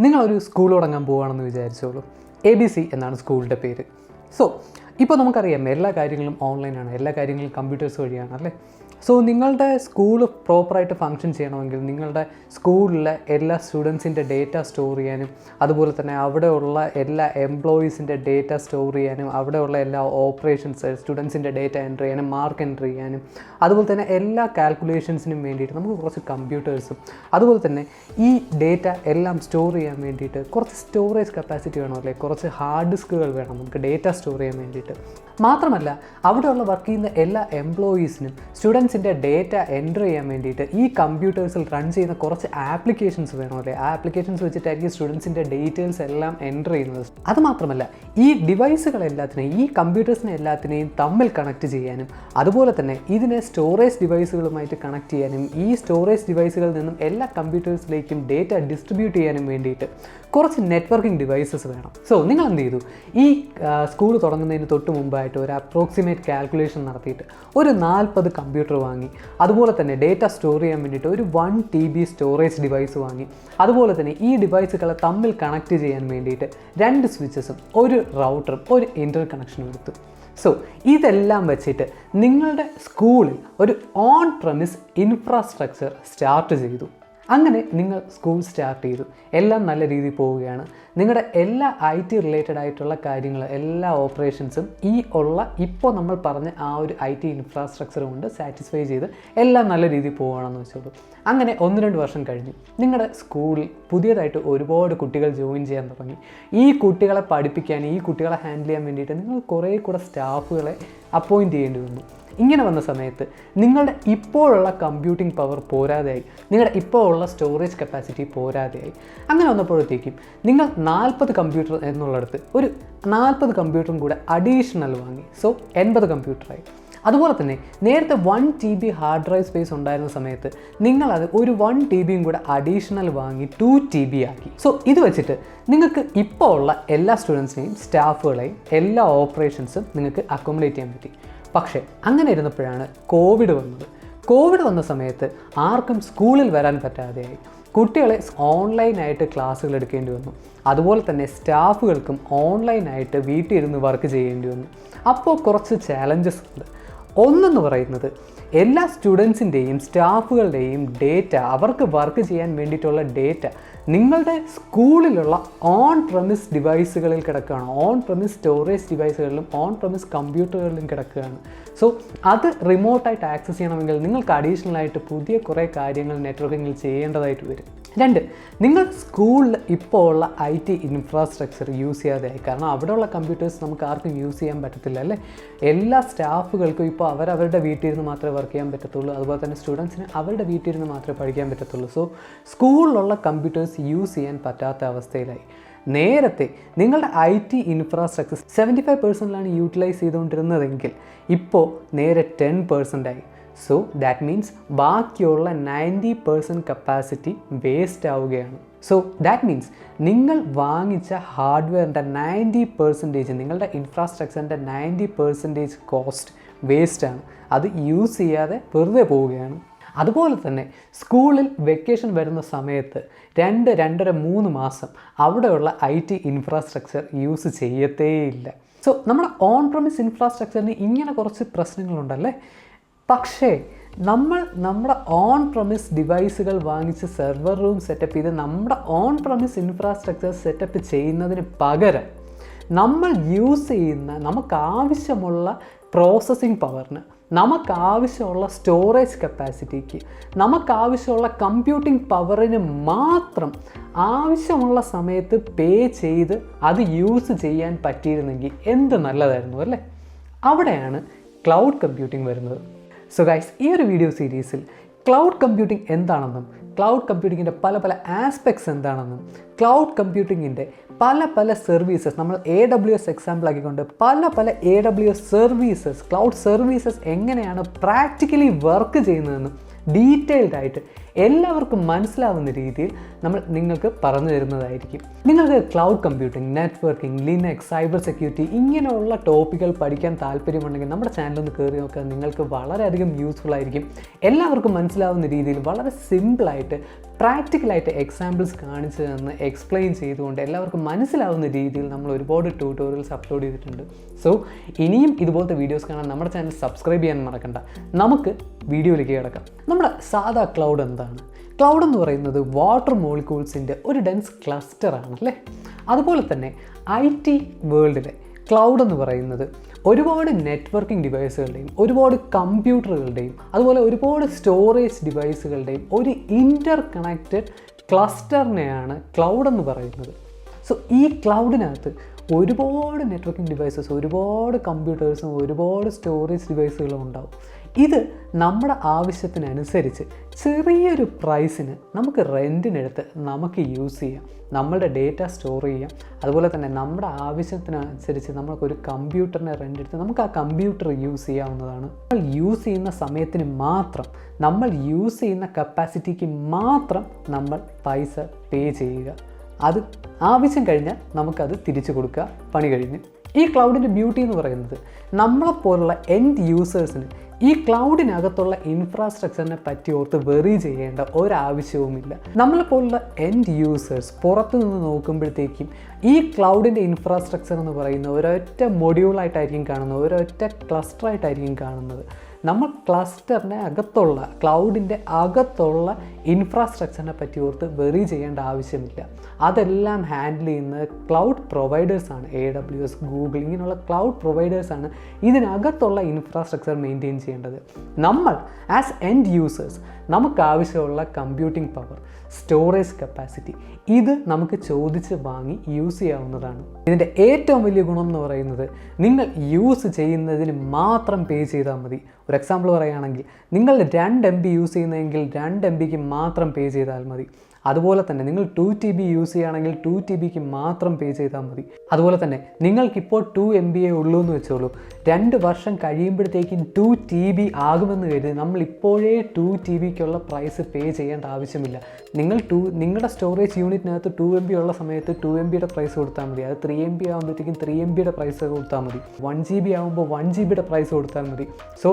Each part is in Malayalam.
നിങ്ങളൊരു സ്കൂൾ തുടങ്ങാൻ പോവുകയാണെന്ന് വിചാരിച്ചോളൂ. എ ബി സി എന്നാണ് സ്കൂളിന്റെ പേര്. സോ ഇപ്പോൾ നമുക്കറിയാം എല്ലാ കാര്യങ്ങളും ഓൺലൈനാണ് എല്ലാ കാര്യങ്ങളും കമ്പ്യൂട്ടേഴ്സ് വഴിയാണ് അല്ലേ? സോ നിങ്ങളുടെ സ്കൂൾ പ്രോപ്പറായിട്ട് ഫങ്ഷൻ ചെയ്യണമെങ്കിൽ നിങ്ങളുടെ സ്കൂളിലെ എല്ലാ സ്റ്റുഡൻസിന്റെ ഡേറ്റ സ്റ്റോർ ചെയ്യാനും അതുപോലെ തന്നെ അവിടെയുള്ള എല്ലാ എംപ്ലോയീസിന്റെ ഡേറ്റ സ്റ്റോർ ചെയ്യാനും അവിടെയുള്ള എല്ലാ ഓപ്പറേഷൻസ് സ്റ്റുഡൻസിന്റെ ഡേറ്റ എന്റർ ചെയ്യാനും മാർക്ക് എന്റർ ചെയ്യാനും അതുപോലെ തന്നെ എല്ലാ കാൽക്കുലേഷൻസിനും വേണ്ടിയിട്ട് നമുക്ക് കുറച്ച് കമ്പ്യൂട്ടേഴ്സും അതുപോലെ തന്നെ ഈ ഡേറ്റ എല്ലാം സ്റ്റോർ ചെയ്യാൻ വേണ്ടിയിട്ട് കുറച്ച് സ്റ്റോറേജ് കപ്പാസിറ്റി വേണം അല്ലേ കുറച്ച് ഹാർഡ് ഡിസ്കുകൾ വേണം നമുക്ക് ഡേറ്റ സ്റ്റോർ ചെയ്യാൻ വേണ്ടിയിട്ട്. മാത്രമല്ല അവിടെയുള്ള വർക്ക് ചെയ്യുന്ന എല്ലാ എംപ്ലോയീസിനും സ്റ്റുഡൻസിന്റെ ഡേറ്റ എന്റർ ചെയ്യാൻ വേണ്ടിയിട്ട് ഈ കമ്പ്യൂട്ടേഴ്സിൽ റൺ ചെയ്യുന്ന കുറച്ച് ആപ്ലിക്കേഷൻസ് വേണം അല്ലേ? ആ ആപ്ലിക്കേഷൻസ് വെച്ചിട്ടായിരിക്കും സ്റ്റുഡൻസിന്റെ ഡീറ്റെയിൽസ് എല്ലാം എന്റർ ചെയ്യുന്നത്. അതുമാത്രമല്ല ഈ ഡിവൈസുകൾ എല്ലാത്തിനെയും ഈ കമ്പ്യൂട്ടേഴ്സിനെ എല്ലാത്തിനെയും തമ്മിൽ കണക്ട് ചെയ്യാനും അതുപോലെ തന്നെ ഇതിനെ സ്റ്റോറേജ് ഡിവൈസുകളുമായിട്ട് കണക്ട് ചെയ്യാനും ഈ സ്റ്റോറേജ് ഡിവൈസുകളിൽ നിന്നും എല്ലാ കമ്പ്യൂട്ടേഴ്സിലേക്കും ഡേറ്റ ഡിസ്ട്രിബ്യൂട്ട് ചെയ്യാനും വേണ്ടിയിട്ട് കുറച്ച് നെറ്റ്വർക്കിംഗ് ഡിവൈസസ് വേണം. സോ നിങ്ങൾ എന്ത് ചെയ്തു? ഈ സ്കൂൾ തുടങ്ങുന്നതിന് തൊട്ട് മുമ്പായിട്ട് ഒരു അപ്രോക്സിമേറ്റ് കാൽക്കുലേഷൻ നടത്തിയിട്ട് ഒരു നാൽപ്പത് കമ്പ്യൂട്ടർ വാങ്ങി. അതുപോലെ തന്നെ ഡേറ്റ സ്റ്റോർ ചെയ്യാൻ വേണ്ടിയിട്ട് ഒരു one T B storage device വാങ്ങി. അതുപോലെ തന്നെ ഈ ഡിവൈസുകളെ തമ്മിൽ കണക്ട് ചെയ്യാൻ വേണ്ടിയിട്ട് രണ്ട് സ്വിച്ചസും ഒരു റൗട്ടറും ഒരു ഇന്റർ കണക്ഷനും എടുത്തു. സോ ഇതെല്ലാം വെച്ചിട്ട് നിങ്ങളുടെ സ്കൂളിൽ ഒരു ഓൺ പ്രമിസ് ഇൻഫ്രാസ്ട്രക്ചർ സ്റ്റാർട്ട് ചെയ്തു. അങ്ങനെ നിങ്ങൾ സ്കൂൾ സ്റ്റാർട്ട് ചെയ്തു. എല്ലാം നല്ല രീതിയിൽ പോവുകയാണ്. നിങ്ങളുടെ എല്ലാ ഐ ടി റിലേറ്റഡ് ആയിട്ടുള്ള കാര്യങ്ങൾ എല്ലാ ഓപ്പറേഷൻസും ഈ ഉള്ള ഇപ്പോൾ നമ്മൾ പറഞ്ഞ ആ ഒരു ഐ ടി ഇൻഫ്രാസ്ട്രക്ചർ കൊണ്ട് സാറ്റിസ്ഫൈ ചെയ്ത് എല്ലാം നല്ല രീതിയിൽ പോവുകയാണെന്ന് വെച്ചോളൂ. അങ്ങനെ ഒന്ന് രണ്ട് വർഷം കഴിഞ്ഞു. നിങ്ങളുടെ സ്കൂളിൽ പുതിയതായിട്ട് ഒരുപാട് കുട്ടികൾ ജോയിൻ ചെയ്യാൻ തുടങ്ങി. ഈ കുട്ടികളെ പഠിപ്പിക്കാൻ ഈ കുട്ടികളെ ഹാൻഡിൽ ചെയ്യാൻ വേണ്ടിയിട്ട് നിങ്ങൾ കുറേ കൂടെ സ്റ്റാഫുകളെ അപ്പോയിന്റ് ചെയ്യേണ്ടി വന്നു. ഇങ്ങനെ വന്ന സമയത്ത് നിങ്ങളുടെ ഇപ്പോഴുള്ള കമ്പ്യൂട്ടിംഗ് പവർ പോരാതെയായി. നിങ്ങളുടെ ഇപ്പോഴുള്ള സ്റ്റോറേജ് കപ്പാസിറ്റി പോരാതെയായി. അങ്ങനെ വന്നപ്പോഴത്തേക്കും നിങ്ങൾ നാൽപ്പത് കമ്പ്യൂട്ടർ എന്നുള്ളിടത്ത് ഒരു നാൽപ്പത് കമ്പ്യൂട്ടറും കൂടെ അഡീഷണൽ വാങ്ങി. സോ എൺപത് കമ്പ്യൂട്ടറായി അതുപോലെ തന്നെ നേരത്തെ one T B hard drive space ഉണ്ടായിരുന്ന സമയത്ത് നിങ്ങളത് ഒരു വൺ ടി ബിയും കൂടെ അഡീഷണൽ വാങ്ങി ടു ടി ബി ആക്കി. സോ ഇത് വെച്ചിട്ട് നിങ്ങൾക്ക് ഇപ്പോൾ ഉള്ള എല്ലാ സ്റ്റുഡൻസിനെയും സ്റ്റാഫുകളെയും എല്ലാ ഓപ്പറേഷൻസും നിങ്ങൾക്ക് അക്കോമഡേറ്റ് ചെയ്യാൻ പറ്റി. പക്ഷേ അങ്ങനെ ഇരുന്നപ്പോഴാണ് കോവിഡ് വന്നത്. കോവിഡ് വന്ന സമയത്ത് ആർക്കും സ്കൂളിൽ വരാൻ പറ്റാതെയായി. കുട്ടികളെ ഓൺലൈനായിട്ട് ക്ലാസ്സുകൾ എടുക്കേണ്ടി വന്നു. അതുപോലെ തന്നെ സ്റ്റാഫുകൾക്കും ഓൺലൈനായിട്ട് വീട്ടിലിരുന്ന് വർക്ക് ചെയ്യേണ്ടി വന്നു. അപ്പോൾ കുറച്ച് ചാലഞ്ചസ് ഉണ്ട്. ഒന്നെന്ന് പറയുന്നത് എല്ലാ സ്റ്റുഡൻസിന്റെയും സ്റ്റാഫുകളുടെയും ഡേറ്റ അവർക്ക് വർക്ക് ചെയ്യാൻ വേണ്ടിയിട്ടുള്ള ഡേറ്റ നിങ്ങളുടെ സ്കൂളിലുള്ള ഓൺ പ്രമിസ് ഡിവൈസുകളിൽ കിടക്കുകയാണ്. ഓൺ പ്രമിസ് സ്റ്റോറേജ് ഡിവൈസുകളിലും ഓൺ പ്രമിസ് കമ്പ്യൂട്ടറുകളിലും കിടക്കുകയാണ്. സോ അത് റിമോട്ടായിട്ട് ആക്സസ് ചെയ്യണമെങ്കിൽ നിങ്ങൾക്ക് അഡീഷണൽ ആയിട്ട് പുതിയ കുറേ കാര്യങ്ങൾ നെറ്റ്വർക്കിങ്ങിൽ ചെയ്യേണ്ടതായിട്ട് വരും. രണ്ട് നിങ്ങൾ സ്കൂളിൽ ഇപ്പോൾ ഉള്ള ഐ ടി ഇൻഫ്രാസ്ട്രക്ചർ യൂസ് ചെയ്യാതെയായി കാരണം അവിടെയുള്ള കമ്പ്യൂട്ടേഴ്സ് നമുക്ക് ആർക്കും യൂസ് ചെയ്യാൻ പറ്റത്തില്ല അല്ലേ? എല്ലാ സ്റ്റാഫുകൾക്കും ഇപ്പോൾ അവരവരുടെ നിന്ന് മാത്രമേ വർക്ക് ചെയ്യാൻ പറ്റത്തുള്ളൂ. അതുപോലെ തന്നെ സ്റ്റുഡൻസിന് അവരുടെ വീട്ടിൽ നിന്ന് മാത്രമേ പഠിക്കാൻ പറ്റത്തുള്ളൂ. സോ സ്കൂളിലുള്ള കമ്പ്യൂട്ടേഴ്സ് യൂസ് ചെയ്യാൻ പറ്റാത്ത അവസ്ഥയിലായി. നേരത്തെ നിങ്ങളുടെ I T infrastructure seventy five പെർസെന്റിലാണ് utilise ചെയ്തുകൊണ്ടിരുന്നതെങ്കിൽ ഇപ്പോൾ നേരെ ടെൻ പെർസെന്റായി സോ ദാറ്റ് മീൻസ് ബാക്കിയുള്ള നയന്റി പെർസെന്റ് കപ്പാസിറ്റി വേസ്റ്റ് ആവുകയാണ്. സോ ദാറ്റ് മീൻസ് നിങ്ങൾ വാങ്ങിച്ച ഹാർഡ്വെയറിന്റെ നയന്റി പെർസെന്റേജ് നിങ്ങളുടെ ഇൻഫ്രാസ്ട്രക്ചറിന്റെ നയന്റി പെർസെന്റേജ് കോസ്റ്റ് വേസ്റ്റാണ് അത് യൂസ് ചെയ്യാതെ വെറുതെ പോവുകയാണ്. അതുപോലെ തന്നെ സ്കൂളിൽ വെക്കേഷൻ വരുന്ന സമയത്ത് രണ്ട് രണ്ടര മൂന്ന് മാസം അവിടെയുള്ള ഐ ടി ഇൻഫ്രാസ്ട്രക്ചർ യൂസ് ചെയ്യത്തേയില്ല. സോ നമ്മുടെ ഓൺ പ്രമിസ് ഇൻഫ്രാസ്ട്രക്ചറിന് ഇങ്ങനെ കുറച്ച് പ്രശ്നങ്ങളുണ്ടല്ലേ? പക്ഷേ നമ്മൾ നമ്മുടെ ഓൺ പ്രമിസ് ഡിവൈസുകൾ വാങ്ങിച്ച് സെർവർ റൂം സെറ്റപ്പ് ചെയ്ത് നമ്മുടെ ഓൺ പ്രമിസ് ഇൻഫ്രാസ്ട്രക്ചർ സെറ്റപ്പ് ചെയ്യുന്നതിന് പകരം നമ്മൾ യൂസ് ചെയ്യുന്ന നമുക്ക് ആവശ്യമുള്ള പ്രോസസ്സിംഗ് പവറിന് നമുക്ക് ആവശ്യമുള്ള സ്റ്റോറേജ് കപ്പാസിറ്റിക്ക് നമുക്ക് ആവശ്യമുള്ള കമ്പ്യൂട്ടിംഗ് പവറിന് മാത്രം ആവശ്യമുള്ള സമയത്ത് പേ ചെയ്ത് അത് യൂസ് ചെയ്യാൻ പറ്റിയിരുന്നെങ്കിൽ എന്ത് നല്ലതായിരുന്നു അല്ലേ? അവിടെയാണ് ക്ലൗഡ് കമ്പ്യൂട്ടിംഗ് വരുന്നത്. സോ ഗൈസ് ഈ ഒരു വീഡിയോ സീരീസിൽ ക്ലൗഡ് കമ്പ്യൂട്ടിംഗ് എന്താണെന്നും ക്ലൗഡ് കമ്പ്യൂട്ടിങ്ങിന്റെ പല പല ആസ്പെക്ട്സ് എന്താണെന്നും ക്ലൗഡ് കമ്പ്യൂട്ടിങ്ങിന്റെ പല പല സർവീസസ് നമ്മൾ എ ഡബ്ല്യു എസ് എക്സാമ്പിൾ ആക്കിക്കൊണ്ട് പല പല A W S services cloud services എങ്ങനെയാണ് പ്രാക്ടിക്കലി വർക്ക് ചെയ്യുന്നതെന്നും ഡീറ്റെയിൽഡ് ആയിട്ട് എല്ലാവർക്കും മനസ്സിലാവുന്ന രീതിയിൽ നമ്മൾ നിങ്ങൾക്ക് പറഞ്ഞു തരുന്നതായിരിക്കും. നിങ്ങൾക്ക് cloud computing networking Linux cyber security ഇങ്ങനെയുള്ള ടോപ്പിക്കുകൾ പഠിക്കാൻ താല്പര്യമുണ്ടെങ്കിൽ നമ്മുടെ ചാനൽ ഒന്ന് കയറി നോക്കുക. നിങ്ങൾക്ക് വളരെയധികം യൂസ്ഫുൾ ആയിരിക്കും. എല്ലാവർക്കും മനസ്സിലാവുന്ന രീതിയിൽ വളരെ സിമ്പിളായിട്ട് പ്രാക്ടിക്കലായിട്ട് എക്സാമ്പിൾസ് കാണിച്ചു തന്ന് എക്സ്പ്ലെയിൻ ചെയ്തുകൊണ്ട് എല്ലാവർക്കും മനസ്സിലാവുന്ന രീതിയിൽ നമ്മൾ ഒരുപാട് ട്യൂട്ടോറിയൽസ് അപ്ലോഡ് ചെയ്തിട്ടുണ്ട്. സോ ഇനിയും ഇതുപോലത്തെ വീഡിയോസ് കാണാൻ നമ്മുടെ ചാനൽ സബ്സ്ക്രൈബ് ചെയ്യാൻ മറക്കണ്ട. നമുക്ക് വീഡിയോയിലേക്ക് കിടക്കാം. നമ്മുടെ സാധാ ക്ലൗഡ് എന്താണ്? ക്ലൗഡ് എന്ന് പറയുന്നത് വാട്ടർ മോളിക്യൂൾസിന്റെ ഒരു ഡെൻസ് ക്ലസ്റ്റർ ആണ് അല്ലേ? അതുപോലെ തന്നെ ഐ ടി വേൾഡിലെ ക്ലൗഡ് എന്ന് പറയുന്നത് ഒരുപാട് നെറ്റ്വർക്കിംഗ് ഡിവൈസുകളുടെയും ഒരുപാട് കമ്പ്യൂട്ടറുകളുടെയും അതുപോലെ ഒരുപാട് സ്റ്റോറേജ് ഡിവൈസുകളുടെയും ഒരു ഇന്റർ കണക്റ്റഡ് ക്ലസ്റ്ററിനെയാണ് ക്ലൗഡ് എന്ന് പറയുന്നത്. സോ ഈ ക്ലൗഡിനകത്ത് ഒരുപാട് നെറ്റ്വർക്കിംഗ് ഡിവൈസസ് ഒരുപാട് കമ്പ്യൂട്ടേഴ്സും ഒരുപാട് സ്റ്റോറേജ് ഡിവൈസുകളും ഉണ്ടാവും. ഇത് നമ്മുടെ ആവശ്യത്തിനനുസരിച്ച് ചെറിയൊരു പ്രൈസിന് നമുക്ക് റെന്റിനെടുത്ത് നമുക്ക് യൂസ് ചെയ്യാം. നമ്മളുടെ ഡേറ്റ സ്റ്റോർ ചെയ്യാം. അതുപോലെ തന്നെ നമ്മുടെ ആവശ്യത്തിനനുസരിച്ച് നമുക്കൊരു കമ്പ്യൂട്ടറിനെ റെന്റ് എടുത്ത് നമുക്ക് ആ കമ്പ്യൂട്ടർ യൂസ് ചെയ്യാവുന്നതാണ്. നമ്മൾ യൂസ് ചെയ്യുന്ന സമയത്തിന് മാത്രം നമ്മൾ യൂസ് ചെയ്യുന്ന കപ്പാസിറ്റിക്ക് മാത്രം നമ്മൾ പൈസ പേ ചെയ്യുക. അത് ആവശ്യം കഴിഞ്ഞാൽ നമുക്കത് തിരിച്ചു കൊടുക്കുക. പണി കഴിഞ്ഞ്. ഈ ക്ലൗഡിന്റെ ബ്യൂട്ടി എന്ന് പറയുന്നത് നമ്മളെപ്പോലുള്ള എൻഡ് യൂസേഴ്സിന് ഈ ക്ലൗഡിനകത്തുള്ള ഇൻഫ്രാസ്ട്രക്ചറിനെ പറ്റി ഓർത്ത് വെറി ചെയ്യേണ്ട ഒരാവശ്യവുമില്ല. നമ്മളെപ്പോലുള്ള എൻഡ് യൂസേഴ്സ് പുറത്തു നിന്ന് നോക്കുമ്പോഴത്തേക്കും ഈ ക്ലൗഡിന്റെ ഇൻഫ്രാസ്ട്രക്ചർ എന്ന് പറയുന്ന ഒരൊറ്റ മൊഡ്യൂളായിട്ടായിരിക്കും കാണുന്നത് ഒരൊറ്റ ക്ലസ്റ്ററായിട്ടായിരിക്കും കാണുന്നത്. നമ്മൾ ക്ലസ്റ്ററിനെ അകത്തുള്ള ക്ലൗഡിന്റെ അകത്തുള്ള ഇൻഫ്രാസ്ട്രക്ചറിനെ പറ്റി ഓർത്ത് വെറി ചെയ്യേണ്ട ആവശ്യമില്ല. അതെല്ലാം ഹാൻഡിൽ ചെയ്യുന്നത് ക്ലൗഡ് പ്രൊവൈഡേഴ്സാണ് എ ഡബ്ല്യു എസ് ഗൂഗിൾ ഇങ്ങനെയുള്ള ക്ലൗഡ് പ്രൊവൈഡേഴ്സാണ് ഇതിനകത്തുള്ള ഇൻഫ്രാസ്ട്രക്ചർ മെയിന്റെയിൻ ചെയ്യേണ്ടത്. നമ്മൾ ആസ് എൻഡ് യൂസേഴ്സ് നമുക്ക് ആവശ്യമുള്ള കമ്പ്യൂട്ടിംഗ് പവർ സ്റ്റോറേജ് കപ്പാസിറ്റി ഇത് നമുക്ക് ചോദിച്ച് വാങ്ങി യൂസ് ചെയ്യാവുന്നതാണ്. ഇതിന്റെ ഏറ്റവും വലിയ ഗുണം എന്ന് പറയുന്നത് നിങ്ങൾ യൂസ് ചെയ്യുന്നതിന് മാത്രം പേ ചെയ്താൽ മതി. ഒരു എക്സാമ്പിൾ പറയുകയാണെങ്കിൽ നിങ്ങൾ രണ്ട് എം ബി യൂസ് ചെയ്യുന്നതെങ്കിൽ രണ്ട് എം ബിക്ക് പേ ചെയ്താൽ മതി. അതുപോലെ തന്നെ നിങ്ങൾ ടു ടി ബി യൂസ് ചെയ്യുകയാണെങ്കിൽ ടു ടി ബിക്ക് മാത്രം പേ ചെയ്താൽ മതി. അതുപോലെ തന്നെ നിങ്ങൾക്കിപ്പോൾ ടു എം ബി എ ഉള്ളൂ എന്ന് വെച്ചോളൂ. രണ്ട് വർഷം കഴിയുമ്പോഴത്തേക്കും ടു ടി ബി ആകുമെന്ന് കരുതി നമ്മൾ ഇപ്പോഴേ ടു ടി ബിക്കുള്ള പ്രൈസ് പേ ചെയ്യേണ്ട ആവശ്യമില്ല. നിങ്ങൾ ടു നിങ്ങളുടെ സ്റ്റോറേജ് യൂണിറ്റിനകത്ത് ടു എം ബി ഉള്ള സമയത്ത് ടു എം ബിയുടെ പ്രൈസ് കൊടുത്താൽ മതി. അത് ത്രീ എം ബി ആകുമ്പോഴത്തേക്കും ത്രീ എം ബിയുടെ പ്രൈസ് കൊടുത്താൽ മതി. വൺ ജി ബി ആകുമ്പോൾ വൺ ജി ബിയുടെ പ്രൈസ് കൊടുത്താൽ മതി. സോ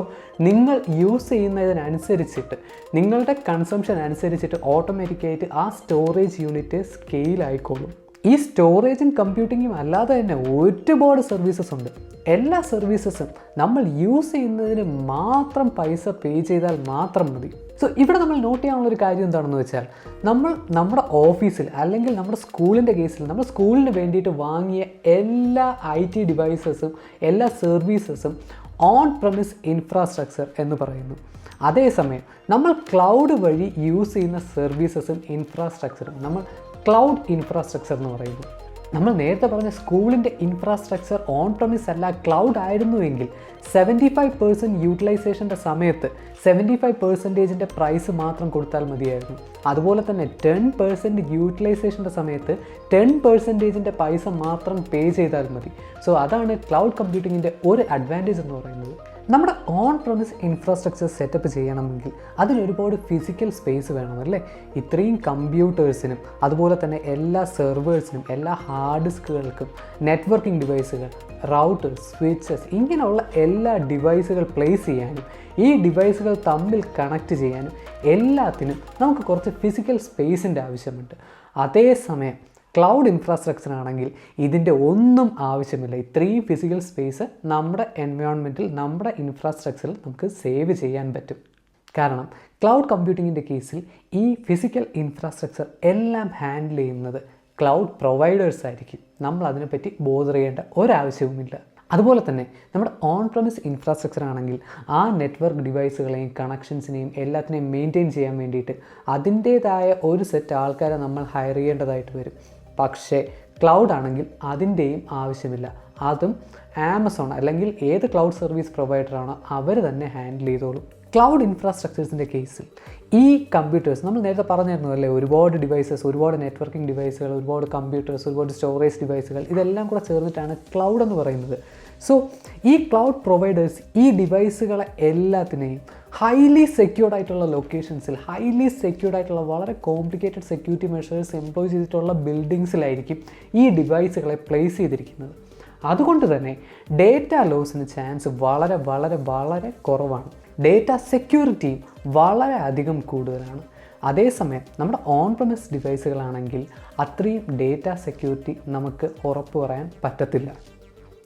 നിങ്ങൾ യൂസ് ചെയ്യുന്നതിനനുസരിച്ചിട്ട് നിങ്ങളുടെ കൺസംഷൻ അനുസരിച്ചിട്ട് ഓട്ടോമാറ്റിക്കായിട്ട് ആ സ്റ്റോറേജ് യൂണിറ്റ് സ്കെയിൽ ആയിക്കോളും. ഈ സ്റ്റോറേജും കമ്പ്യൂട്ടിങ്ങും അല്ലാതെ തന്നെ ഒരുപാട് സർവീസസ് ഉണ്ട്. എല്ലാ സർവീസസും നമ്മൾ യൂസ് ചെയ്യുന്നതിന് മാത്രം പൈസ പേ ചെയ്താൽ മാത്രം മതി. സോ ഇവിടെ നമ്മൾ നോട്ട് ചെയ്യാനുള്ള ഒരു കാര്യം എന്താണെന്ന് വെച്ചാൽ നമ്മൾ നമ്മുടെ ഓഫീസിൽ അല്ലെങ്കിൽ നമ്മുടെ സ്കൂളിന്റെ കേസിൽ നമ്മൾ സ്കൂളിന് വേണ്ടിയിട്ട് വാങ്ങിയ എല്ലാ ഐ ടി ഡിവൈസസും എല്ലാ സർവീസസും ഓൺ പ്രമിസ് ഇൻഫ്രാസ്ട്രക്ചർ എന്ന് പറയുന്നു. അതേസമയം നമ്മൾ ക്ലൗഡ് വഴി യൂസ് ചെയ്യുന്ന സർവീസസും ഇൻഫ്രാസ്ട്രക്ചറും നമ്മൾ ക്ലൗഡ് ഇൻഫ്രാസ്ട്രക്ചർ എന്ന് പറയുന്നത് നമ്മൾ നേരത്തെ പറഞ്ഞ സ്കൂളിന്റെ ഇൻഫ്രാസ്ട്രക്ചർ ഓൺ പ്രമിസ് അല്ല ക്ലൗഡ് ആയിരുന്നുവെങ്കിൽ സെവന്റി ഫൈവ് പെർസെന്റ് യൂട്ടിലൈസേഷന്റെ സമയത്ത് സെവന്റി ഫൈവ് പെർസെന്റേജിന്റെ പ്രൈസ് മാത്രം കൊടുത്താൽ മതിയായിരുന്നു. അതുപോലെ തന്നെ ടെൻ പെർസെന്റ് യൂട്ടിലൈസേഷന്റെ സമയത്ത് ടെൻ പെർസെന്റേജിന്റെ പൈസ മാത്രം പേ ചെയ്താൽ മതി. സോ അതാണ് ക്ലൗഡ് കമ്പ്യൂട്ടിങ്ങിന്റെ ഒരു അഡ്വാന്റേജ് എന്ന് പറയുന്നത്. നമ്മുടെ ഓൺ പ്രമിസ് ഇൻഫ്രാസ്ട്രക്ചർ സെറ്റപ്പ് ചെയ്യണമെങ്കിൽ അതിനൊരുപാട് ഫിസിക്കൽ സ്പേസ് വേണം അല്ലേ? ഇത്രയും കമ്പ്യൂട്ടേഴ്സിനും അതുപോലെ തന്നെ എല്ലാ സെർവേഴ്സിനും എല്ലാ ഹാർഡ് ഡിസ്കുകൾക്കും നെറ്റ്വർക്കിംഗ് ഡിവൈസുകൾ റൗട്ടർ സ്വിച്ചസ് ഇങ്ങനെയുള്ള എല്ലാ ഡിവൈസുകൾ പ്ലേസ് ചെയ്യാനും ഈ ഡിവൈസുകൾ തമ്മിൽ കണക്ട് ചെയ്യാനും എല്ലാത്തിനും നമുക്ക് കുറച്ച് ഫിസിക്കൽ സ്പേസിന്റെ ആവശ്യമുണ്ട്. അതേസമയം ക്ലൗഡ് ഇൻഫ്രാസ്ട്രക്ചർ ആണെങ്കിൽ ഇതിന്റെ ഒന്നും ആവശ്യമില്ല. ഇത്രയും ഫിസിക്കൽ സ്പേസ് നമ്മുടെ എൻവയോൺമെന്റിൽ നമ്മുടെ ഇൻഫ്രാസ്ട്രക്ചറിൽ നമുക്ക് സേവ് ചെയ്യാൻ പറ്റും. കാരണം ക്ലൗഡ് കമ്പ്യൂട്ടിങ്ങിന്റെ കേസിൽ ഈ ഫിസിക്കൽ ഇൻഫ്രാസ്ട്രക്ചർ എല്ലാം ഹാൻഡിൽ ചെയ്യുന്നത് ക്ലൗഡ് പ്രൊവൈഡേഴ്സ് ആയിരിക്കും. നമ്മൾ അതിനെപ്പറ്റി ബോധർ ചെയ്യേണ്ട ഒരാവശ്യവുമില്ല. അതുപോലെ തന്നെ നമ്മുടെ ഓൺ പ്രമിസ് ഇൻഫ്രാസ്ട്രക്ചർ ആണെങ്കിൽ ആ നെറ്റ്വർക്ക് ഡിവൈസുകളെയും കണക്ഷൻസിനെയും എല്ലാത്തിനെയും മെയിന്റെയിൻ ചെയ്യാൻ വേണ്ടിയിട്ട് അതിന്റേതായ ഒരു സെറ്റ് ആൾക്കാരെ നമ്മൾ ഹയർ ചെയ്യേണ്ടതായിട്ട് വരും. പക്ഷേ ക്ലൗഡ് ആണെങ്കിൽ അതിന്റെയും ആവശ്യമില്ല. അതും ആമസോൺ അല്ലെങ്കിൽ ഏത് ക്ലൗഡ് സർവീസ് പ്രൊവൈഡറാണോ അവർ തന്നെ ഹാൻഡിൽ ചെയ്തോളും. ക്ലൗഡ് ഇൻഫ്രാസ്ട്രക്ചേഴ്സിന്റെ കേസിൽ ഈ കമ്പ്യൂട്ടേഴ്സ് നമ്മൾ നേരത്തെ പറഞ്ഞിരുന്നു അല്ലേ ഒരുപാട് ഡിവൈസസ് ഒരുപാട് നെറ്റ്വർക്കിംഗ് ഡിവൈസുകൾ ഒരുപാട് കമ്പ്യൂട്ടേഴ്സ് ഒരുപാട് സ്റ്റോറേജ് ഡിവൈസുകൾ ഇതെല്ലാം കൂടെ ചേർന്നിട്ടാണ് ക്ലൗഡ് എന്ന് പറയുന്നത്. സോ ഈ ക്ലൗഡ് പ്രൊവൈഡേഴ്സ് ഈ ഡിവൈസുകളെ എല്ലാത്തിനെയും ഹൈലി സെക്യൂർഡ് ആയിട്ടുള്ള ലൊക്കേഷൻസിൽ ഹൈലി സെക്യൂർഡ് ആയിട്ടുള്ള വളരെ കോംപ്ലിക്കേറ്റഡ് സെക്യൂരിറ്റി മെഷേഴ്സ് എംപ്ലോയ് ചെയ്തിട്ടുള്ള ബിൽഡിങ്സിലായിരിക്കും ഈ ഡിവൈസുകളെ പ്ലേസ് ചെയ്തിരിക്കുന്നത്. അതുകൊണ്ട് തന്നെ ഡേറ്റ ലോസിന് ചാൻസ് വളരെ വളരെ വളരെ കുറവാണ്. ഡേറ്റ സെക്യൂരിറ്റിയും വളരെ അധികം കൂടുതലാണ്. അതേസമയം നമ്മുടെ ഓൺ പ്രമിസ് ഡിവൈസുകളാണെങ്കിൽ അത്രയും ഡേറ്റ സെക്യൂരിറ്റി നമുക്ക് ഉറപ്പ് പറയാൻ പറ്റത്തില്ല.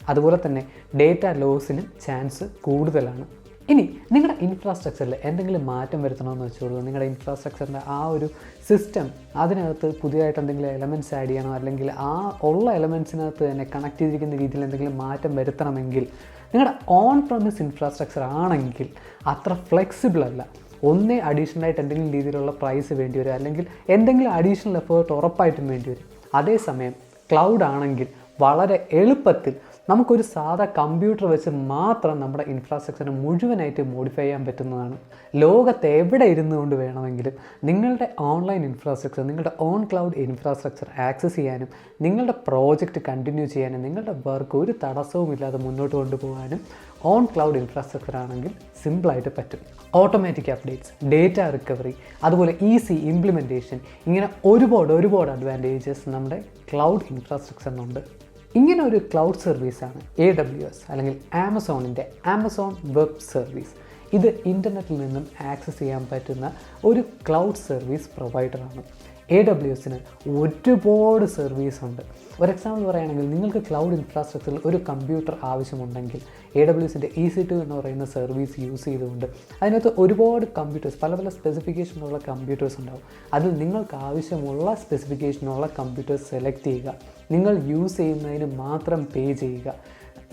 അതുപോലെ തന്നെ ഡേറ്റ ലോസിനും ചാൻസ് കൂടുതലാണ്. ഇനി നിങ്ങളുടെ ഇൻഫ്രാസ്ട്രക്ചറിൽ എന്തെങ്കിലും മാറ്റം വരുത്തണമെന്ന് വെച്ചോളൂ. നിങ്ങളുടെ ഇൻഫ്രാസ്ട്രക്ചറിന്റെ ആ ഒരു സിസ്റ്റം അതിനകത്ത് പുതിയതായിട്ട് എന്തെങ്കിലും എലമെന്റ്സ് ആഡ് ചെയ്യണം? അല്ലെങ്കിൽ ആ ഉള്ള എലമെന്റ്സിനകത്ത് തന്നെ കണക്ട് ചെയ്തിരിക്കുന്ന രീതിയിൽ എന്തെങ്കിലും മാറ്റം വരുത്തണമെങ്കിൽ നിങ്ങളുടെ ഓൺ പ്രമിസ് ഇൻഫ്രാസ്ട്രക്ചർ ആണെങ്കിൽ അത്ര ഫ്ലെക്സിബിൾ അല്ല. ഒന്നേ അഡീഷണൽ ആയിട്ട് എന്തെങ്കിലും രീതിയിലുള്ള പ്രൈസ് വേണ്ടി വരും. അല്ലെങ്കിൽ എന്തെങ്കിലും അഡീഷണൽ എഫേർട്ട് ഉറപ്പായിട്ടും വേണ്ടി വരും. അതേസമയം ക്ലൗഡ് ആണെങ്കിൽ വളരെ എളുപ്പത്തിൽ നമുക്കൊരു സാധാ കമ്പ്യൂട്ടർ വെച്ച് മാത്രം നമ്മുടെ ഇൻഫ്രാസ്ട്രക്ചറിനെ മുഴുവനായിട്ട് മോഡിഫൈ ചെയ്യാൻ പറ്റുന്നതാണ്. ലോകത്ത് എവിടെ ഇരുന്നു കൊണ്ട് വേണമെങ്കിലും നിങ്ങളുടെ ഓൺലൈൻ ഇൻഫ്രാസ്ട്രക്ചർ നിങ്ങളുടെ ഓൺ ക്ലൗഡ് ഇൻഫ്രാസ്ട്രക്ചർ ആക്സസ് ചെയ്യാനും നിങ്ങളുടെ പ്രോജക്റ്റ് കണ്ടിന്യൂ ചെയ്യാനും നിങ്ങളുടെ വർക്ക് ഒരു തടസ്സവും ഇല്ലാതെ മുന്നോട്ട് കൊണ്ടുപോകാനും ഓൺ ക്ലൗഡ് ഇൻഫ്രാസ്ട്രക്ചർ ആണെങ്കിൽ സിമ്പിളായിട്ട് പറ്റും. ഓട്ടോമാറ്റിക് അപ്ഡേറ്റ്സ് ഡേറ്റ റിക്കവറി അതുപോലെ ഈസി ഇംപ്ലിമെന്റേഷൻ ഇങ്ങനെ ഒരുപാട് ഒരുപാട് അഡ്വാന്റേജസ് നമ്മുടെ ക്ലൗഡ് ഇൻഫ്രാസ്ട്രക്ചറിനുണ്ട് ഇങ്ങനെ ഒരു ക്ലൗഡ് സർവീസാണ് എ ഡബ്ല്യു എസ് അല്ലെങ്കിൽ ആമസോണിന്റെ ആമസോൺ വെബ് സർവീസ് ഇത് ഇന്റർനെറ്റിൽ നിന്നും ആക്സസ് ചെയ്യാൻ പറ്റുന്ന ഒരു ക്ലൗഡ് സർവീസ് പ്രൊവൈഡറാണ് എ ഡബ്ല്യു എസിന് ഒരുപാട് സർവീസ് ഉണ്ട്. ഒരു എക്സാമ്പിൾ പറയുകയാണെങ്കിൽ നിങ്ങൾക്ക് ക്ലൗഡ് ഇൻഫ്രാസ്ട്രക്ചറിൽ ഒരു കമ്പ്യൂട്ടർ ആവശ്യമുണ്ടെങ്കിൽ എ ഡബ്ല്യു എസിന്റെ ഇ സി ടു എന്ന് പറയുന്ന സർവീസ് യൂസ് ചെയ്തുകൊണ്ട് അതിനകത്ത് ഒരുപാട് കമ്പ്യൂട്ടേഴ്സ് പല പല സ്പെസിഫിക്കേഷനുള്ള കമ്പ്യൂട്ടേഴ്സ് ഉണ്ടാവും. അതിൽ നിങ്ങൾക്ക് ആവശ്യമുള്ള സ്പെസിഫിക്കേഷനുള്ള കമ്പ്യൂട്ടേഴ്സ് സെലക്ട് ചെയ്യുക. നിങ്ങൾ യൂസ് ചെയ്യുന്നതിന് മാത്രം പേ ചെയ്യുക.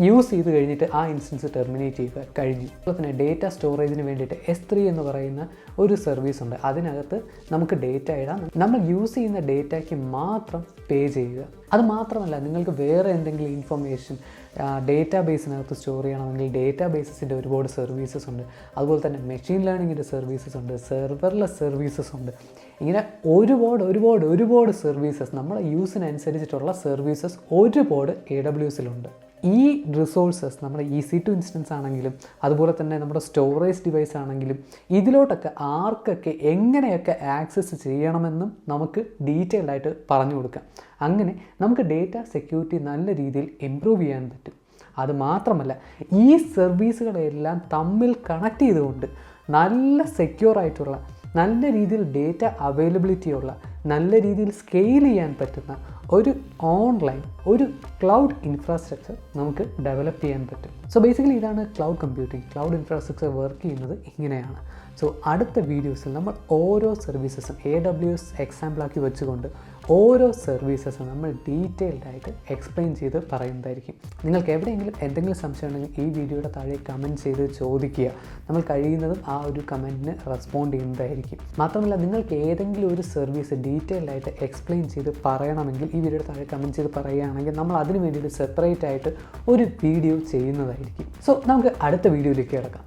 യൂസ് ചെയ്ത് കഴിഞ്ഞിട്ട് ആ ഇൻസ്റ്റൻസ് ടെർമിനേറ്റ് ചെയ്ത് കഴിഞ്ഞു. അതുപോലെ തന്നെ ഡേറ്റ സ്റ്റോറേജിന് വേണ്ടിയിട്ട് എസ് ത്രീ എന്ന് പറയുന്ന ഒരു സർവീസ് ഉണ്ട്. അതിനകത്ത് നമുക്ക് ഡേറ്റ ഇടാം. നമ്മൾ യൂസ് ചെയ്യുന്ന ഡേറ്റയ്ക്ക് മാത്രം പേ ചെയ്യുക. അത് മാത്രമല്ല നിങ്ങൾക്ക് വേറെ എന്തെങ്കിലും ഇൻഫർമേഷൻ ഡേറ്റാ ബേസിനകത്ത് സ്റ്റോർ ചെയ്യണമെങ്കിൽ ഡേറ്റാ ബേസിന്റെ ഒരുപാട് സർവീസസ് ഉണ്ട്. അതുപോലെ തന്നെ മെഷീൻ ലേണിങ്ങിന്റെ സർവീസസ് ഉണ്ട് സെർവർലെസ് സർവീസസ് ഉണ്ട്. ഇങ്ങനെ ഒരുപാട് ഒരുപാട് ഒരുപാട് സർവീസസ് നമ്മുടെ യൂസിനനുസരിച്ചിട്ടുള്ള സർവീസസ് ഒരുപാട് എ ഡബ്ല്യു എസിലുണ്ട് ഈ റിസോഴ്സസ് നമ്മുടെ ഇ സി ടു ഇൻസ്റ്റൻസ് ആണെങ്കിലും അതുപോലെ തന്നെ നമ്മുടെ സ്റ്റോറേജ് ഡിവൈസ് ആണെങ്കിലും ഇതിലോട്ടൊക്കെ ആർക്കൊക്കെ എങ്ങനെയൊക്കെ ആക്സസ് ചെയ്യണമെന്നും നമുക്ക് ഡീറ്റെയിൽഡ് ആയിട്ട് പറഞ്ഞു കൊടുക്കാം. അങ്ങനെ നമുക്ക് ഡേറ്റ സെക്യൂരിറ്റി നല്ല രീതിയിൽ ഇമ്പ്രൂവ് ചെയ്യാൻ പറ്റും. അത് മാത്രമല്ല ഈ സർവീസുകളെല്ലാം തമ്മിൽ കണക്ട് ചെയ്തുകൊണ്ട് നല്ല സെക്യൂർ ആയിട്ടുള്ള നല്ല രീതിയിൽ ഡേറ്റ അവൈലബിലിറ്റി ഉള്ള നല്ല രീതിയിൽ സ്കെയിൽ ചെയ്യാൻ പറ്റുന്ന ഒരു ഓൺലൈൻ ഒരു ക്ലൗഡ് ഇൻഫ്രാസ്ട്രക്ചർ നമുക്ക് ഡെവലപ്പ് ചെയ്യാൻ പറ്റും. സോ ബേസിക്കലി ഇതാണ് cloud computing cloud infrastructure work ചെയ്യുന്നത് ഇങ്ങനെയാണ്. സോ അടുത്ത വീഡിയോസിൽ നമ്മൾ ഓരോ സർവീസസും എ ഡബ്ല്യു എസ് എക്സാമ്പിളാക്കി വെച്ചുകൊണ്ട് ഓരോ സർവീസസും നമ്മൾ ഡീറ്റെയിൽഡ് ആയിട്ട് എക്സ്പ്ലെയിൻ ചെയ്ത് പറയുന്നതായിരിക്കും. നിങ്ങൾക്ക് എവിടെയെങ്കിലും എന്തെങ്കിലും സംശയം ഉണ്ടെങ്കിൽ ഈ വീഡിയോയുടെ താഴെ കമന്റ് ചെയ്ത് ചോദിക്കുക. നമ്മൾ കഴിയുന്നതും ആ ഒരു കമന്റിന് റെസ്പോണ്ട് ചെയ്യുന്നതായിരിക്കും. മാത്രമല്ല നിങ്ങൾക്ക് ഏതെങ്കിലും ഒരു സർവീസ് ഡീറ്റെയിൽഡ് ആയിട്ട് എക്സ്പ്ലെയിൻ ചെയ്ത് പറയണമെങ്കിൽ ഈ വീഡിയോയുടെ താഴെ കമന്റ് ചെയ്ത് പറയുകയാണെങ്കിൽ നമ്മൾ അതിന് വേണ്ടിയിട്ട് സെപ്പറേറ്റ് ആയിട്ട് ഒരു വീഡിയോ ചെയ്യുന്നതായിരിക്കും. സോ നമുക്ക് അടുത്ത വീഡിയോയിലേക്ക് കിടക്കാം.